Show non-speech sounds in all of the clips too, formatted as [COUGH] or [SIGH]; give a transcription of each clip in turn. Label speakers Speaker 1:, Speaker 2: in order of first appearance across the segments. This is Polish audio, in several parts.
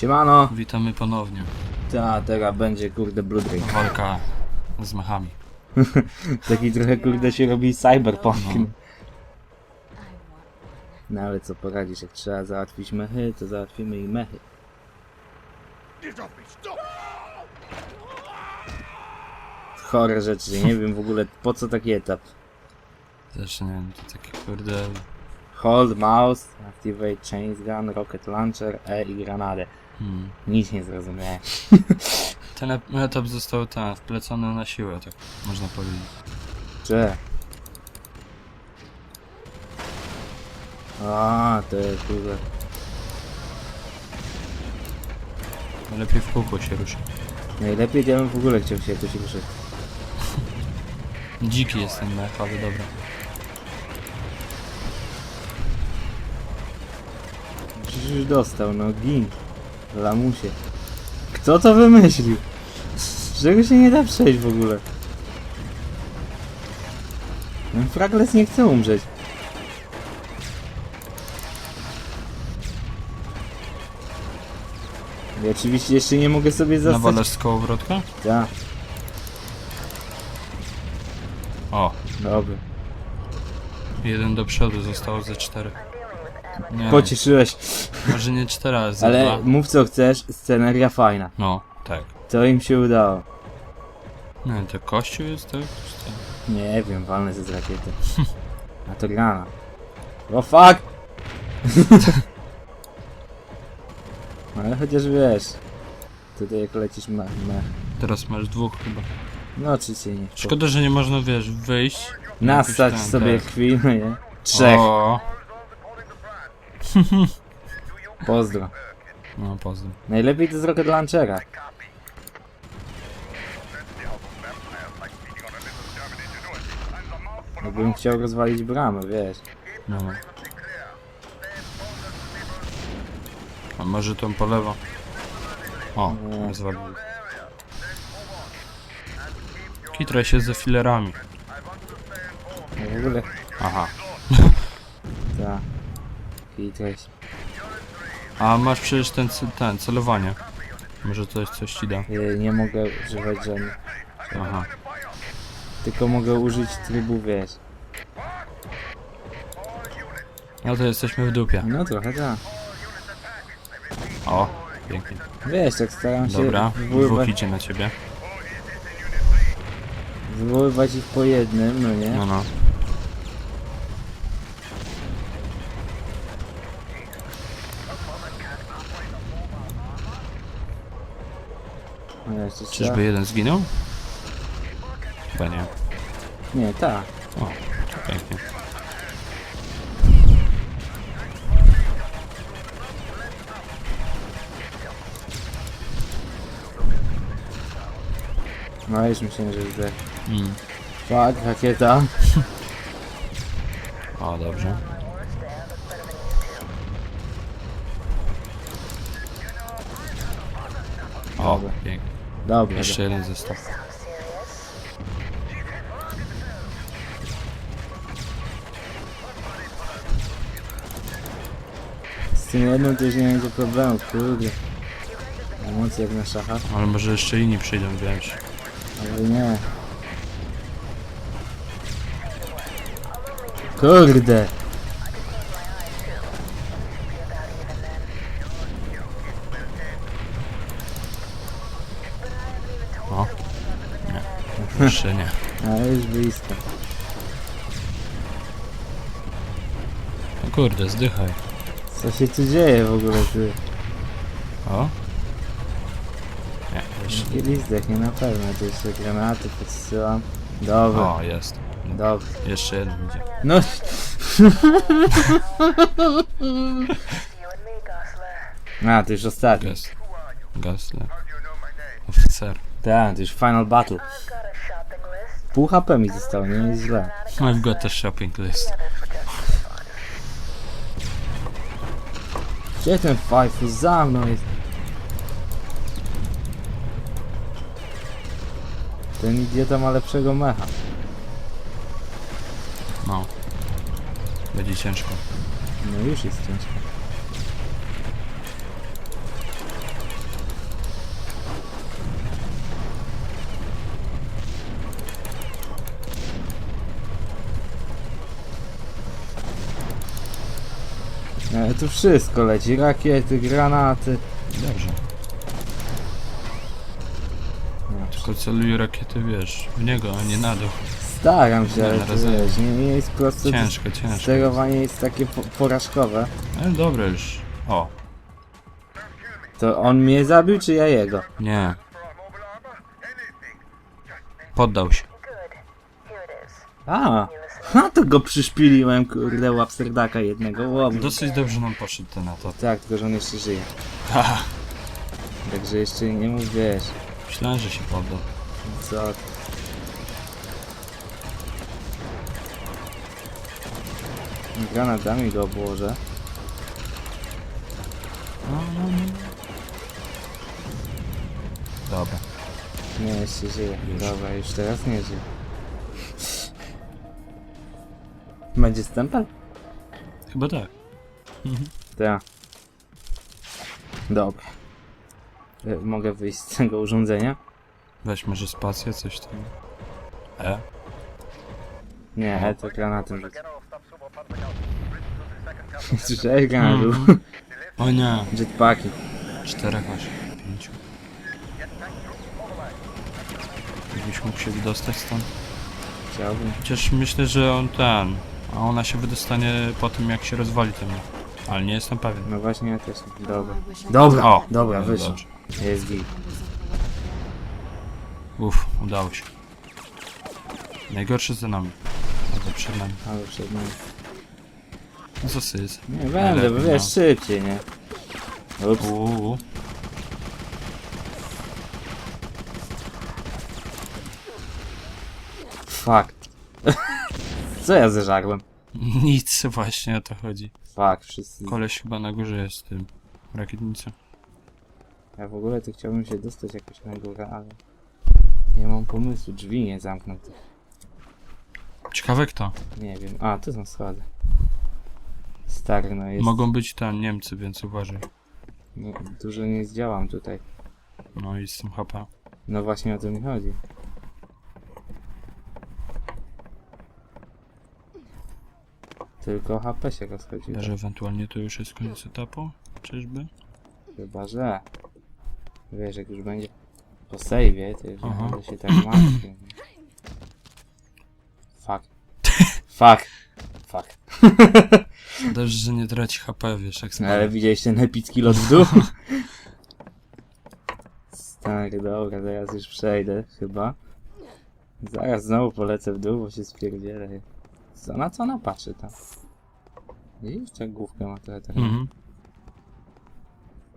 Speaker 1: Siemano!
Speaker 2: Witamy ponownie.
Speaker 1: Ta, teraz będzie kurde Blood Rain.
Speaker 2: Walka z mechami. [LAUGHS]
Speaker 1: Taki trochę kurde się robi cyberpunk.
Speaker 2: No.
Speaker 1: No ale co poradzisz, jak trzeba załatwić mechy, to załatwimy i mechy. Chore rzeczy, nie wiem w ogóle po co taki etap.
Speaker 2: Też nie wiem, to takie kurde...
Speaker 1: Hold mouse, activate chains gun, rocket launcher, E i granadę.
Speaker 2: Hmm.
Speaker 1: Nic nie zrozumiałem. [LAUGHS]
Speaker 2: Ten ep- etap został ten, wplecony na siłę, tak można powiedzieć.
Speaker 1: Cze? A, to jest kurde.
Speaker 2: Lepiej w kółko się ruszy.
Speaker 1: Najlepiej ja bym w ogóle chciał się jakoś ruszyć. [LAUGHS]
Speaker 2: Dziki jest ten mech, ale dobra.
Speaker 1: Przecież już dostał, no gin. Lamusie. Kto to wymyślił? Z czego się nie da przejść w ogóle? Ten Fragles nie chce umrzeć. I oczywiście jeszcze nie mogę sobie zastać...
Speaker 2: Nawalasz z kołowrotka?
Speaker 1: Tak,
Speaker 2: O,
Speaker 1: dobra.
Speaker 2: jeden do przodu, zostało ze cztery. Nie,
Speaker 1: Pocieszyłeś.
Speaker 2: może nie cztery, ale ze
Speaker 1: Ale
Speaker 2: dwa.
Speaker 1: mów co chcesz, sceneria fajna.
Speaker 2: No, tak.
Speaker 1: To im się udało.
Speaker 2: Nie, to kościół jest, tak? Czy to-
Speaker 1: Nie wiem, walnę ze z rakiety. A to grana. O fuck! [LAUGHS] Ale chociaż wiesz. Tutaj jak lecisz me, me.
Speaker 2: Teraz masz dwóch chyba.
Speaker 1: No czy cię nie.
Speaker 2: Szkoda, że nie można, wiesz, wyjść.
Speaker 1: Nastać
Speaker 2: Jakoś tam,
Speaker 1: sobie
Speaker 2: tak.
Speaker 1: chwilę, nie? Trzech.
Speaker 2: O, [LAUGHS]
Speaker 1: Pozdro.
Speaker 2: no pozdro.
Speaker 1: Najlepiej to z Rocket Launchera. Jakbym chciał rozwalić bramę, wiesz.
Speaker 2: No. no. A może tą po lewo? O,
Speaker 1: Nie.
Speaker 2: rozwalił. Kitraj się ze filerami.
Speaker 1: No w ogóle.
Speaker 2: Aha. [LAUGHS]
Speaker 1: Ta. I treść.
Speaker 2: A masz przecież ten, ce- ten celowanie. Może coś, coś ci da.
Speaker 1: Y, Nie mogę używać żadnych.
Speaker 2: Aha.
Speaker 1: Tylko mogę użyć trybu, wiesz.
Speaker 2: No to jesteśmy w dupie.
Speaker 1: No trochę tak.
Speaker 2: O, pięknie.
Speaker 1: Wiesz, tak staram się
Speaker 2: Dobra, dwóch
Speaker 1: wywoływać,
Speaker 2: idzie na ciebie.
Speaker 1: wywoływać ich po jednym, no nie?
Speaker 2: No, no.
Speaker 1: Trzeba...
Speaker 2: Czyżby jeden zginął? Chyba nie.
Speaker 1: Nie, tak.
Speaker 2: O, pięknie.
Speaker 1: No już myślałem, że zdech.
Speaker 2: Mm.
Speaker 1: Fuck, rakieta.
Speaker 2: O, dobrze. O, pięknie.
Speaker 1: Dobra.
Speaker 2: Jeszcze jeden został.
Speaker 1: Z tym jednym to już nie będzie problemu, kurde. Emocje jak na szachach,
Speaker 2: Ale może jeszcze inni przyjdą, wiesz.
Speaker 1: ale nie. Kurde.
Speaker 2: O. Nie. Jeszcze nie.
Speaker 1: Ale już blisko.
Speaker 2: No kurde, zdychaj.
Speaker 1: Co się tu dzieje w ogóle, ty?
Speaker 2: O. Nie, jeszcze.
Speaker 1: Kiedyś zdechnie na pewno, to jeszcze granaty podsyłam. Dobra,
Speaker 2: O, jest.
Speaker 1: dobra.
Speaker 2: Jeszcze jeden idzie.
Speaker 1: No, [LAUGHS] a, to już ostatni.
Speaker 2: Gaz. Gasler. Oficer.
Speaker 1: Tak, to już final battle. Pół HP mi zostało, nie jest źle.
Speaker 2: I've got a shopping list.
Speaker 1: Gdzie ten Fajfu? Za mną jest. Ten idiota ma lepszego mecha.
Speaker 2: No. Będzie ciężko.
Speaker 1: No już jest ciężko. E, tu wszystko leci, rakiety, granaty.
Speaker 2: Dobrze.
Speaker 1: No,
Speaker 2: Tylko celuj rakiety, wiesz, w niego, a nie na dół.
Speaker 1: Staram się,
Speaker 2: Nie,
Speaker 1: ale
Speaker 2: na
Speaker 1: to
Speaker 2: razie.
Speaker 1: wiesz, nie, nie jest proste.
Speaker 2: Ciężko, ciężko.
Speaker 1: Sterowanie jest takie po porażkowe.
Speaker 2: Ale dobra już. O,
Speaker 1: To on mnie zabił, czy ja jego?
Speaker 2: nie. Poddał się.
Speaker 1: A, [LAUGHS] ha, to go przyszpiliłem, kurde, łapsterdaka jednego łobu.
Speaker 2: Dosyć dobrze nam poszedł ten atak.
Speaker 1: Tak, tylko że on jeszcze żyje.
Speaker 2: Ha,
Speaker 1: Także jeszcze nie mów, wiesz,
Speaker 2: myślałem, że się poddał.
Speaker 1: co... ty. Granatami go obłożę.
Speaker 2: No, no, no. Dobra.
Speaker 1: Nie, jeszcze żyje. Dobra, już teraz nie żyje. Będzie stempel?
Speaker 2: Chyba tak.
Speaker 1: Tak. Dobra. E, Mogę wyjść z tego urządzenia?
Speaker 2: Weź może spację, coś tam. E?
Speaker 1: Nie, e, to granatem. Słyszałeś granatu?
Speaker 2: Mhm. O nie.
Speaker 1: Jetpacki.
Speaker 2: Czterech aż. Pięciu. Jakbyś mógł się wydostać stąd?
Speaker 1: Chciałbym.
Speaker 2: Chociaż myślę, że on ten. A ona się wydostanie po tym, jak się rozwali ten. Ale nie jestem pewien.
Speaker 1: No właśnie, ja też. Dobra. Dobra,
Speaker 2: O!
Speaker 1: dobra,
Speaker 2: no
Speaker 1: wyszło.
Speaker 2: dobrze.
Speaker 1: Jest git.
Speaker 2: Uff, udało się. Najgorsze za nami. Albo przed nami.
Speaker 1: Ale przed nami.
Speaker 2: No co sys?
Speaker 1: Nie będę, bo wiesz,
Speaker 2: no.
Speaker 1: szybciej, nie? Ups.
Speaker 2: Uuu.
Speaker 1: Fuck. Co ja zeżarłem? [LAUGHS]
Speaker 2: Nic, właśnie o to chodzi.
Speaker 1: Fuck, wszyscy.
Speaker 2: Koleś chyba na górze jest z tym. Rakietnicą.
Speaker 1: Ja w ogóle to chciałbym się dostać jakoś na górę, ale... Nie mam pomysłu, drzwi nie zamknąć.
Speaker 2: Ciekawe kto.
Speaker 1: Nie wiem. A, tu są schody. Stary, no jest...
Speaker 2: Mogą być tam Niemcy, więc uważaj.
Speaker 1: No, dużo nie zdziałam tutaj.
Speaker 2: No i z tym HP.
Speaker 1: No właśnie o to mi chodzi. Tylko HP się rozchodzi.
Speaker 2: Że ewentualnie to już jest koniec etapu? Czyżby?
Speaker 1: Chyba, że... Wiesz, jak już będzie po save'ie, to już nie
Speaker 2: Aha.
Speaker 1: będę się tak martwił. Fuck. Fuck. Fuck. [LAUGHS]
Speaker 2: Dobrze, że nie traci HP, wiesz, jak
Speaker 1: No, ale
Speaker 2: spadł.
Speaker 1: widziałeś ten epicki lot w dół? Stary, [LAUGHS] dobra, zaraz już przejdę, chyba. Zaraz znowu polecę w dół, bo się spierdzielę. Co, na co ona patrzy tam? Widzisz, jak główkę ma trochę tak.
Speaker 2: Mhm.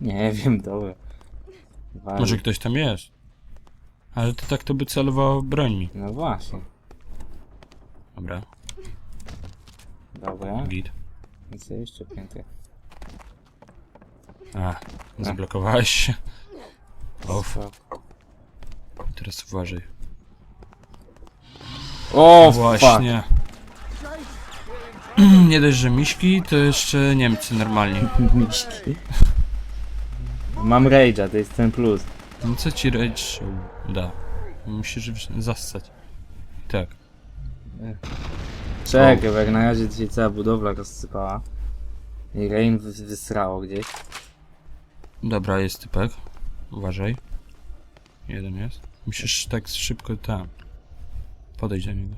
Speaker 1: Nie wiem, dobra. Wali.
Speaker 2: Może ktoś tam jest. Ale to tak to by celowało brońmi.
Speaker 1: No właśnie.
Speaker 2: Dobra,
Speaker 1: Dobra.
Speaker 2: git.
Speaker 1: Co jeszcze piętro?
Speaker 2: A, zablokowałeś się. Off, teraz uważaj.
Speaker 1: O, fuck. [CLEARS THROAT]
Speaker 2: Nie dość, że miśki, to jeszcze Niemcy normalnie. [LAUGHS]
Speaker 1: Miśki. Mam rage'a, to jest ten plus.
Speaker 2: No co ci rage da? Musisz zassać. Tak.
Speaker 1: Czekaj, bo jak na razie dzisiaj cała budowla rozsypała. I Rain wy- wysrało gdzieś.
Speaker 2: Dobra, jest typek. Uważaj. Jeden jest. Musisz tak szybko tam. Podejść do niego.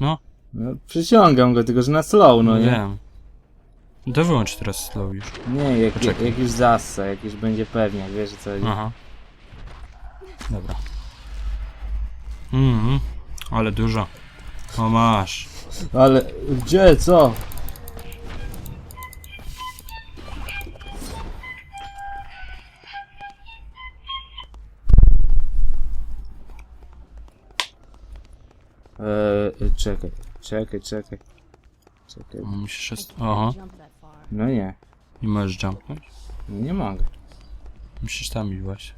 Speaker 2: No,
Speaker 1: No, przyciągam go, tylko że na slow, no nie?
Speaker 2: wiem. To wyłącz teraz slow już.
Speaker 1: Nie, jak,
Speaker 2: Poczekaj.
Speaker 1: jak już zassa, jak już będzie pewnie, wiesz o co chodzi.
Speaker 2: Aha. Dobra. Mhm. Ale dużo. O masz.
Speaker 1: Ale gdzie, co? Eee, czekaj, czekaj, czekaj. Czekaj.
Speaker 2: Musisz jest... Aha.
Speaker 1: No nie,
Speaker 2: Nie możesz jumpnąć.
Speaker 1: no nie mogę.
Speaker 2: Musisz tam iść właśnie.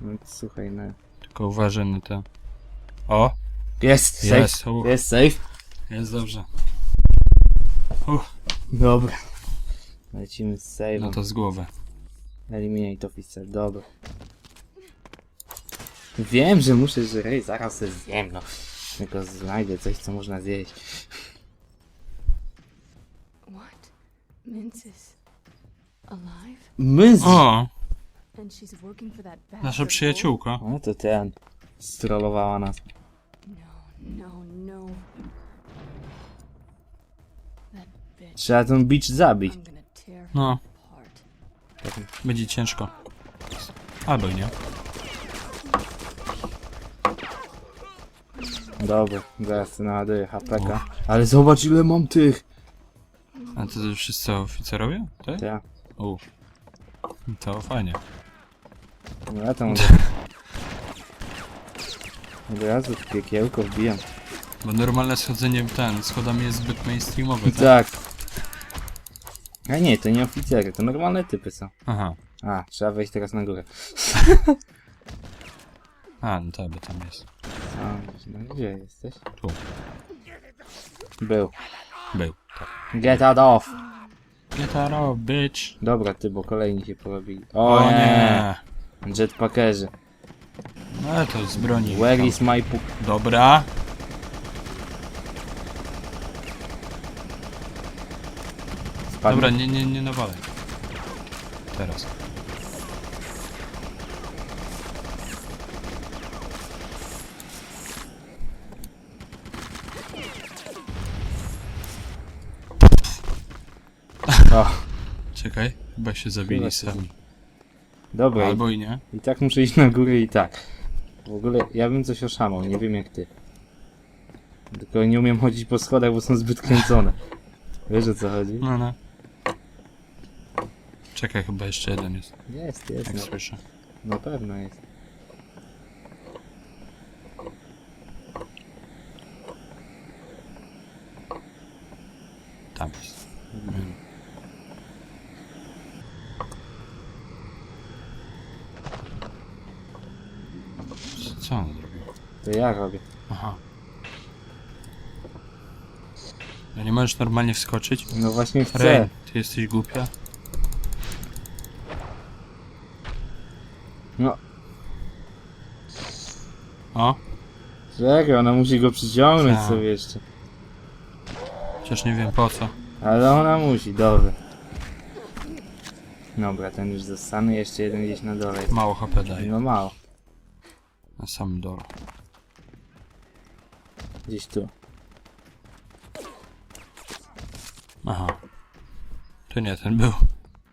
Speaker 1: No słuchaj, no.
Speaker 2: Tylko uważaj na te. O!
Speaker 1: Jest, safe.
Speaker 2: Jest, uch.
Speaker 1: Jest safe.
Speaker 2: Jest dobrze.
Speaker 1: Dobra. Lecimy z save'em.
Speaker 2: No to z głowy.
Speaker 1: Eliminate officer, dobra. Wiem, że muszę żreć, zaraz se zjem, no. [LAUGHS] Tylko znajdę coś, co można zjeść.
Speaker 3: What? Mince is alive?
Speaker 1: Mys!
Speaker 2: O,
Speaker 3: And she's working for that bastard
Speaker 2: nasza
Speaker 3: bull?
Speaker 2: przyjaciółka.
Speaker 1: No to ten. Strollowała nas.
Speaker 3: No, no, no. That bitch.
Speaker 1: Trzeba ten beach zabić.
Speaker 3: I'm gonna tear her
Speaker 2: No,
Speaker 3: apart.
Speaker 2: będzie ciężko. Albo i nie.
Speaker 1: Dobra, zaraz to naładuję HPK. Ale zobacz ile mam tych!
Speaker 2: A to wszyscy oficerowie? Tak?
Speaker 1: Ja.
Speaker 2: U. To fajnie.
Speaker 1: No ja to mogę. Od razu w piekiełko wbijam.
Speaker 2: Bo normalne schodzenie ten, schodami jest zbyt mainstreamowe, tak?
Speaker 1: Tak. A nie, to nie oficery, to normalne typy są.
Speaker 2: Aha.
Speaker 1: A, trzeba wejść teraz na górę. [LAUGHS]
Speaker 2: A, no tak, bo tam jest.
Speaker 1: A, no gdzie jesteś?
Speaker 2: Tu.
Speaker 1: Był.
Speaker 2: Był.
Speaker 1: Get out of!
Speaker 2: Get out of, bitch.
Speaker 1: Dobra, ty, bo kolejni się porobili. O,
Speaker 2: O
Speaker 1: nie!
Speaker 2: nie.
Speaker 1: Jetpackerzy.
Speaker 2: No ale to z broni.
Speaker 1: Where is my pu...
Speaker 2: Dobra.
Speaker 1: Spadł?
Speaker 2: Dobra, nie, nie, nie nawalaj. Teraz.
Speaker 1: O,
Speaker 2: Czekaj, chyba się zabili
Speaker 1: Chyba się
Speaker 2: sami.
Speaker 1: dobra,
Speaker 2: Albo i nie.
Speaker 1: i, i tak muszę iść na górę i tak. W ogóle ja bym coś oszamał, nie wiem jak ty. Tylko nie umiem chodzić po schodach, bo są zbyt kręcone. Wiesz o co chodzi?
Speaker 2: No, no. Czekaj, chyba jeszcze jeden jest,
Speaker 1: Jest, jest.
Speaker 2: jak
Speaker 1: No,
Speaker 2: słyszę.
Speaker 1: na pewno jest.
Speaker 2: Tam jest. Co on zrobił?
Speaker 1: To ja robię.
Speaker 2: Aha. No nie możesz normalnie wskoczyć?
Speaker 1: No właśnie chcę.
Speaker 2: Rej, ty jesteś głupia?
Speaker 1: No,
Speaker 2: O,
Speaker 1: czekaj, ona musi go przyciągnąć
Speaker 2: Tak.
Speaker 1: sobie jeszcze.
Speaker 2: chociaż nie wiem po co.
Speaker 1: Ale ona musi, dobra. Dobra, ten już zostany, jeszcze jeden gdzieś na dole jest.
Speaker 2: Mało HP daje.
Speaker 1: No mało,
Speaker 2: Na samym dole.
Speaker 1: gdzieś tu.
Speaker 2: Aha. To nie ten był.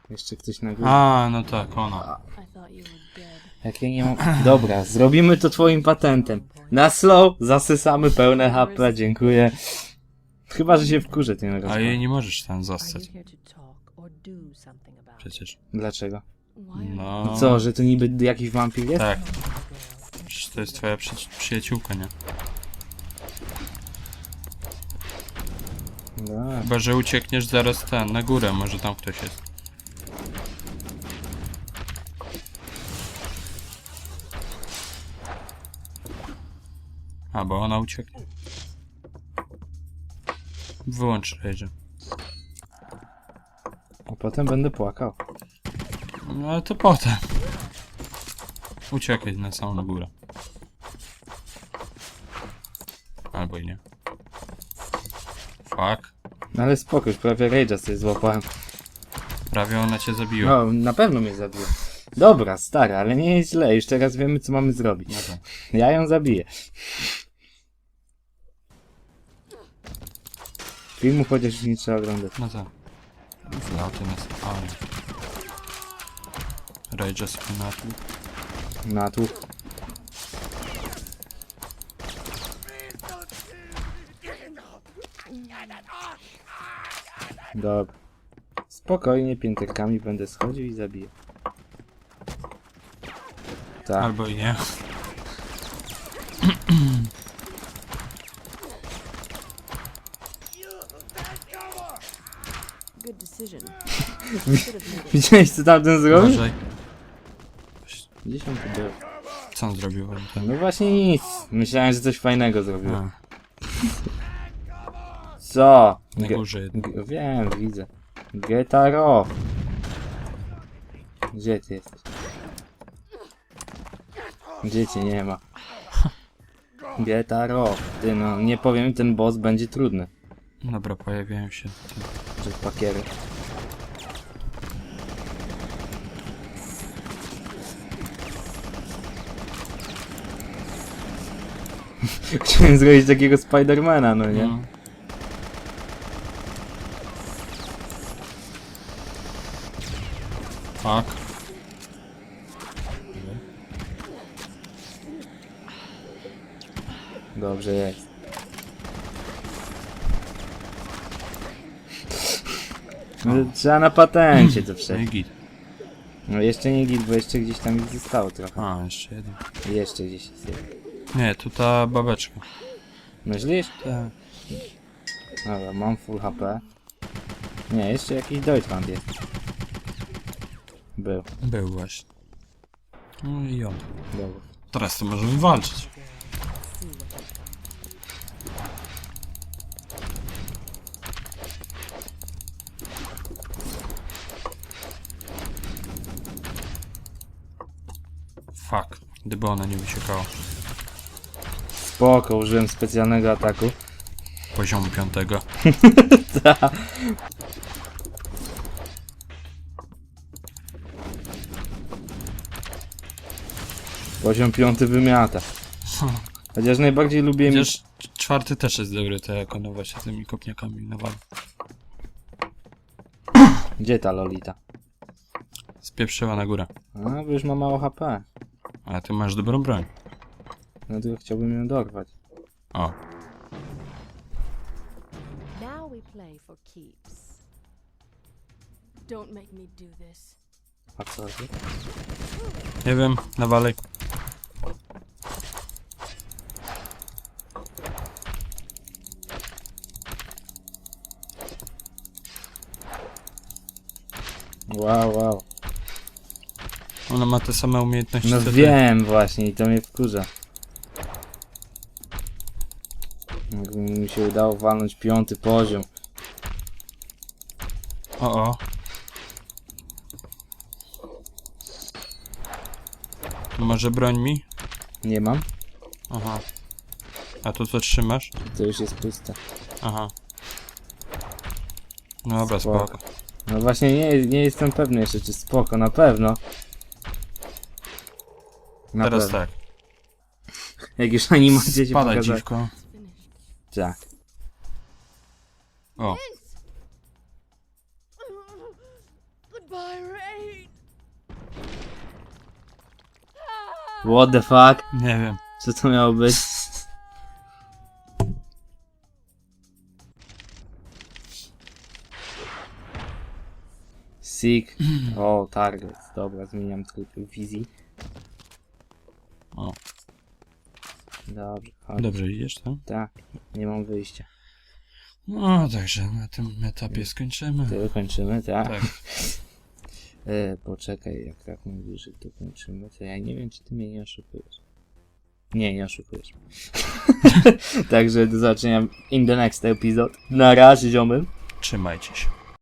Speaker 1: Jeszcze ktoś na górze.
Speaker 2: A, no tak, ona.
Speaker 3: I thought you were dead.
Speaker 1: Jak ja nie mam... [CLEARS THROAT] Dobra, zrobimy to twoim patentem. Na slow zasysamy pełne HP, dziękuję. Chyba, że się wkurzę tym
Speaker 2: A
Speaker 1: razem.
Speaker 2: jej nie możesz tam
Speaker 4: Are you
Speaker 2: zostać.
Speaker 4: here to talk or do something about it?
Speaker 2: Przecież.
Speaker 1: Dlaczego?
Speaker 3: Why are
Speaker 2: No.
Speaker 1: Co, że to niby jakiś wampir jest?
Speaker 2: Tak. Przecież to jest twoja przy przyjaciółka, nie?
Speaker 1: No,
Speaker 2: Chyba, że uciekniesz zaraz ten, na górę, może tam ktoś jest. A, bo ona ucieknie. Wyłącz Rage'a.
Speaker 1: a potem będę płakał.
Speaker 2: No ale to potem. Uciekaj na samą górę. I nie. Fuck.
Speaker 1: No ale spoko, już prawie Rage'a sobie złapałem.
Speaker 2: Prawie ona cię zabiła.
Speaker 1: No, na pewno mnie zabiła. Dobra, stary, ale nie jest źle, już teraz wiemy co mamy zrobić.
Speaker 2: No tak.
Speaker 1: Ja ją zabiję. Filmu chociaż już nie trzeba oglądać.
Speaker 2: No tak. Z autem jest ale. Rage'a sobie natłuc.
Speaker 1: Na Dobra. Spokojnie, pięterkami będę schodził i zabiję. Tak.
Speaker 2: Albo i nie.
Speaker 3: Good decision. [LAUGHS] Should have made it.
Speaker 1: Widziałeś co tamten zrobił?
Speaker 2: Uważaj.
Speaker 1: Gdzieś on tu był.
Speaker 2: Co on zrobił?
Speaker 1: No właśnie nic. Myślałem, że coś fajnego zrobił.
Speaker 2: A,
Speaker 1: Co?
Speaker 2: na
Speaker 1: Ge-
Speaker 2: górze.
Speaker 1: G- wiem, widzę. Getaro. Gdzie ty jesteś? Dzieci nie ma. Gietaro. Ty no, nie powiem, ten boss będzie trudny.
Speaker 2: Dobra, pojawiają się. te-
Speaker 1: Jetpackery. [LAUGHS] Chciałem zrobić takiego Spidermana, no nie?
Speaker 2: No. Tak.
Speaker 1: Dobrze jest. No, trzeba na patencie to
Speaker 2: No i
Speaker 1: przejść.
Speaker 2: git.
Speaker 1: No jeszcze nie git, bo jeszcze gdzieś tam ich zostało trochę.
Speaker 2: A, jeszcze jeden.
Speaker 1: Jeszcze gdzieś jest jeden.
Speaker 2: Nie, tu ta babeczka.
Speaker 1: Myślisz?
Speaker 2: Tak.
Speaker 1: Dobra, mam full HP. Nie, jeszcze jakiś Deutschland jest. Był,
Speaker 2: Był właśnie. No i on.
Speaker 1: dobra.
Speaker 2: Teraz to możemy walczyć. Fuck. Gdyby ona nie wysiekała.
Speaker 1: Spoko, użyłem specjalnego ataku.
Speaker 2: Poziomu piątego. [LAUGHS] [LAUGHS]
Speaker 1: Poziom piąty wymiata. Chociaż najbardziej lubię...
Speaker 2: Chociaż czwarty też jest dobry, to jak ono właśnie tymi kopniakami nawala.
Speaker 1: Gdzie ta Lolita?
Speaker 2: Spieprzyła na górę.
Speaker 1: A, bo już ma mało HP.
Speaker 2: A ty masz dobrą broń.
Speaker 1: No to chciałbym ją dorwać.
Speaker 2: O,
Speaker 3: Now we play for keeps.
Speaker 5: Don't make me do this.
Speaker 1: A co ty?
Speaker 2: nie wiem, nawalej.
Speaker 1: Wow, wow.
Speaker 2: Ona ma te same umiejętności
Speaker 1: No
Speaker 2: co ty.
Speaker 1: wiem właśnie i to mnie wkurza. Jakby mi się udało walnąć piąty poziom.
Speaker 2: O, o. Może broń mi?
Speaker 1: Nie mam?
Speaker 2: Aha. A to co trzymasz?
Speaker 1: To już jest puste.
Speaker 2: Aha. No dobra,
Speaker 1: Spoko.
Speaker 2: spoko.
Speaker 1: No właśnie nie, nie jestem pewny jeszcze czy spoko, na pewno. Na
Speaker 2: Teraz
Speaker 1: pewno.
Speaker 2: tak. [LAUGHS]
Speaker 1: Jak już animację ci
Speaker 2: Spadaj
Speaker 1: pokazać.
Speaker 2: dziwko.
Speaker 1: Tak.
Speaker 2: O,
Speaker 5: Goodbye, Rain.
Speaker 1: What the fuck?
Speaker 2: nie wiem.
Speaker 1: Co to miało być? Seek. O, target. Dobra, zmieniam tryb wizji.
Speaker 2: O.
Speaker 1: Dobrze, chodź.
Speaker 2: Dobrze idziesz, tak?
Speaker 1: Tak, nie mam wyjścia.
Speaker 2: No, także na tym etapie skończymy.
Speaker 1: To kończymy, tak?
Speaker 2: Tak. [LAUGHS]
Speaker 1: E, poczekaj, jak tak mówisz, że to kończymy, to ja nie wiem, czy ty mnie nie oszukujesz. Nie, nie oszukujesz. [LAUGHS] Także do zobaczenia in the next episode. Na razie, ziomy.
Speaker 2: Trzymajcie się.